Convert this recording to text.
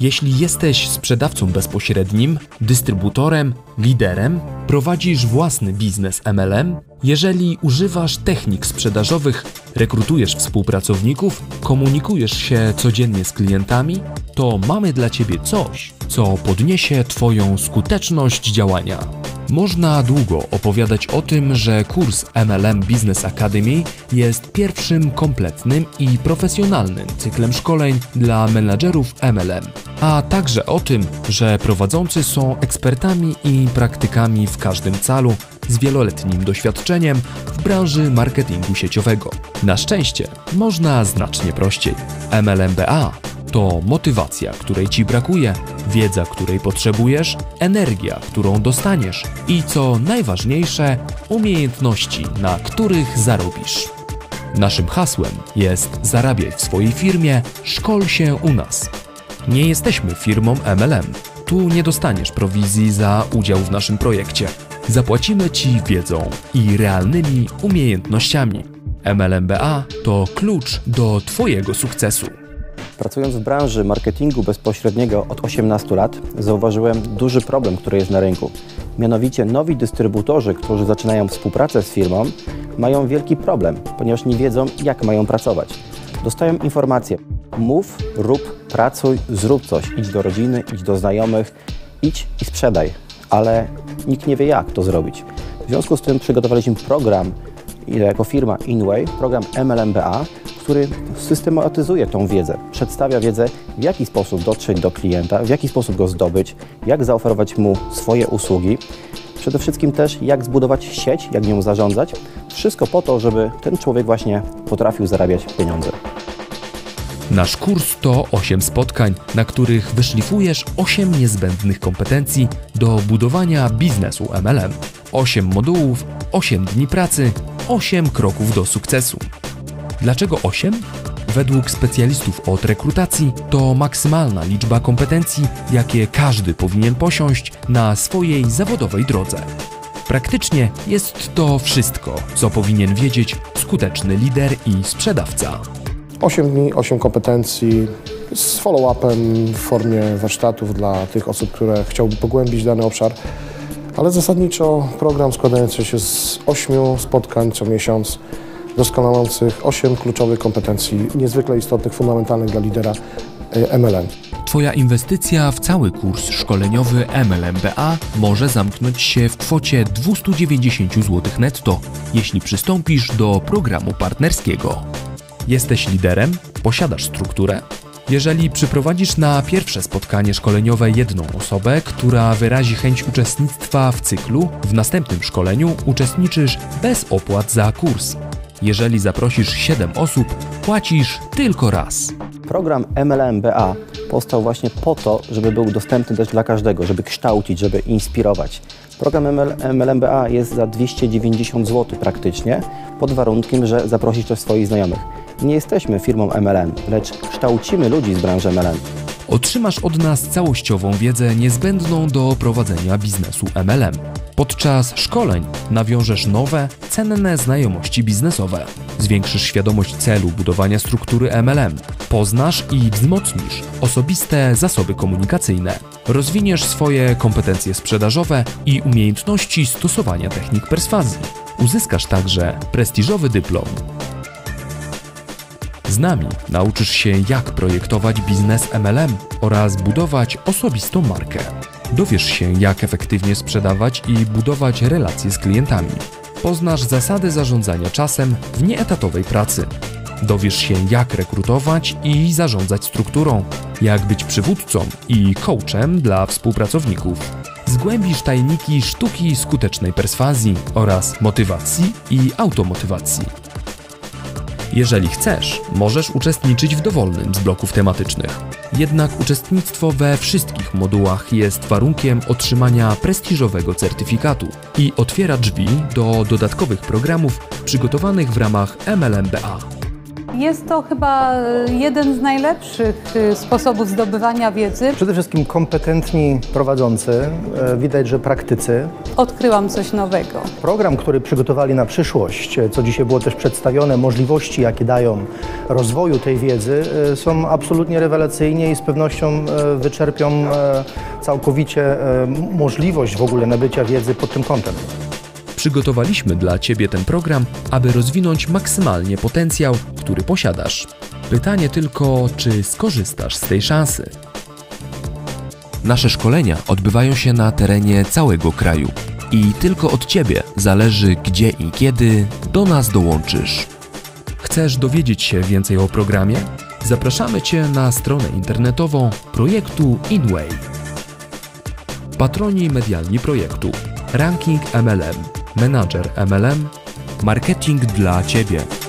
Jeśli jesteś sprzedawcą bezpośrednim, dystrybutorem, liderem, prowadzisz własny biznes MLM, jeżeli używasz technik sprzedażowych, rekrutujesz współpracowników, komunikujesz się codziennie z klientami, to mamy dla Ciebie coś, co podniesie Twoją skuteczność działania. Można długo opowiadać o tym, że kurs MLM Business Academy jest pierwszym kompletnym i profesjonalnym cyklem szkoleń dla menadżerów MLM, a także o tym, że prowadzący są ekspertami i praktykami w każdym calu z wieloletnim doświadczeniem w branży marketingu sieciowego. Na szczęście można znacznie prościej. MLMBA to motywacja, której ci brakuje, wiedza, której potrzebujesz, energia, którą dostaniesz i co najważniejsze, umiejętności, na których zarobisz. Naszym hasłem jest zarabiaj w swojej firmie, szkol się u nas. Nie jesteśmy firmą MLM. Tu nie dostaniesz prowizji za udział w naszym projekcie. Zapłacimy Ci wiedzą i realnymi umiejętnościami. MLMBA to klucz do Twojego sukcesu. Pracując w branży marketingu bezpośredniego od 18 lat, zauważyłem duży problem, który jest na rynku. Mianowicie nowi dystrybutorzy, którzy zaczynają współpracę z firmą, mają wielki problem, ponieważ nie wiedzą, jak mają pracować. Dostają informacje: mów, rób, pracuj, zrób coś, idź do rodziny, idź do znajomych, idź i sprzedaj, ale nikt nie wie, jak to zrobić. W związku z tym przygotowaliśmy program jako firma Inway, program MLMBA, który systematyzuje tą wiedzę, przedstawia wiedzę, w jaki sposób dotrzeć do klienta, w jaki sposób go zdobyć, jak zaoferować mu swoje usługi. Przede wszystkim też, jak zbudować sieć, jak nią zarządzać. Wszystko po to, żeby ten człowiek właśnie potrafił zarabiać pieniądze. Nasz kurs to 8 spotkań, na których wyszlifujesz 8 niezbędnych kompetencji do budowania biznesu MLM. 8 modułów, 8 dni pracy, 8 kroków do sukcesu. Dlaczego 8? Według specjalistów od rekrutacji to maksymalna liczba kompetencji, jakie każdy powinien posiąść na swojej zawodowej drodze. Praktycznie jest to wszystko, co powinien wiedzieć skuteczny lider i sprzedawca. 8 dni, 8 kompetencji z follow-upem w formie warsztatów dla tych osób, które chciałby pogłębić dany obszar, ale zasadniczo program składający się z 8 spotkań co miesiąc, doskonalących 8 kluczowych kompetencji niezwykle istotnych, fundamentalnych dla lidera e, MLM. Twoja inwestycja w cały kurs szkoleniowy MLMBA może zamknąć się w kwocie 290 zł netto, jeśli przystąpisz do programu partnerskiego. Jesteś liderem? Posiadasz strukturę? Jeżeli przyprowadzisz na pierwsze spotkanie szkoleniowe jedną osobę, która wyrazi chęć uczestnictwa w cyklu, w następnym szkoleniu uczestniczysz bez opłat za kurs. Jeżeli zaprosisz 7 osób, płacisz tylko raz. Program MLMBA powstał właśnie po to, żeby był dostępny też dla każdego, żeby kształcić, żeby inspirować. Program MLMBA jest za 290 zł praktycznie, pod warunkiem, że zaprosisz też swoich znajomych. Nie jesteśmy firmą MLM, lecz kształcimy ludzi z branży MLM. Otrzymasz od nas całościową wiedzę niezbędną do prowadzenia biznesu MLM. Podczas szkoleń nawiążesz nowe, cenne znajomości biznesowe. Zwiększysz świadomość celu budowania struktury MLM. Poznasz i wzmocnisz osobiste zasoby komunikacyjne. Rozwiniesz swoje kompetencje sprzedażowe i umiejętności stosowania technik perswazji. Uzyskasz także prestiżowy dyplom z nami nauczysz się, jak projektować biznes MLM oraz budować osobistą markę. Dowiesz się, jak efektywnie sprzedawać i budować relacje z klientami. Poznasz zasady zarządzania czasem w nieetatowej pracy. Dowiesz się, jak rekrutować i zarządzać strukturą, jak być przywódcą i coachem dla współpracowników. Zgłębisz tajniki sztuki skutecznej perswazji oraz motywacji i automotywacji. Jeżeli chcesz, możesz uczestniczyć w dowolnym z bloków tematycznych. Jednak uczestnictwo we wszystkich modułach jest warunkiem otrzymania prestiżowego certyfikatu i otwiera drzwi do dodatkowych programów przygotowanych w ramach MLMBA. Jest to chyba e, jeden z najlepszych e, sposobów zdobywania wiedzy. Przede wszystkim kompetentni prowadzący, e, widać, że praktycy. Odkryłam coś nowego. Program, który przygotowali na przyszłość, co dzisiaj było też przedstawione, możliwości, jakie dają rozwoju tej wiedzy, są absolutnie rewelacyjnie i z pewnością wyczerpią całkowicie możliwość w ogóle nabycia wiedzy pod tym kątem. Przygotowaliśmy dla Ciebie ten program, aby rozwinąć maksymalnie potencjał, który posiadasz. Pytanie tylko, czy skorzystasz z tej szansy? Nasze szkolenia odbywają się na terenie całego kraju i tylko od Ciebie zależy, gdzie i kiedy do nas dołączysz. Chcesz dowiedzieć się więcej o programie? Zapraszamy Cię na stronę internetową projektu InWay. Patroni medialni projektu Ranking MLM, Menadżer MLM, Marketing dla Ciebie.